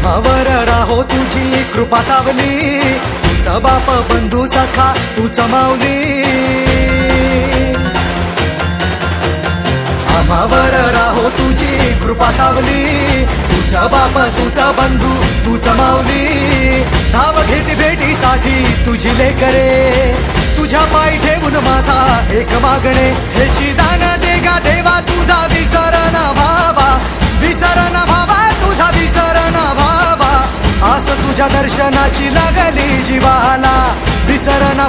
आम्हावर राहो तुझी कृपा सावली. तुझा बाप बंधू सखा तूच माऊली. आम्हावर राहो तुझी कृपा सावली. तुझा बाप तुझा बंधू तूच माऊली. धाव घेती भेटीसाठी तुझी लेकरे. तुझ्या पाय ठेवून माथा एक मागणे ह्याची दान दे. तुझ्या दर्शनाची लागली जीवाला. विसरना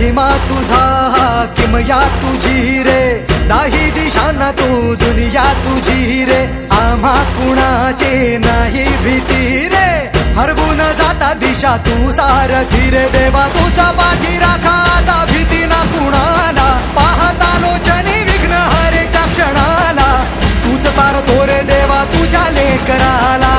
महिमा तुझा किमया तुझी रे. नाही दिशाना तू दुनिया तुझी रे. आम्हा कुणाचे नाही भीती रे. हरवून जाता दिशा तू सारथी रे देवा तुझा पाठी राखा आता भीती ना कुणाला. पाहता लोचनी विघ्न हरे त्या क्षणाला. तूच पार तो रे देवा तुझ्या लेकराला.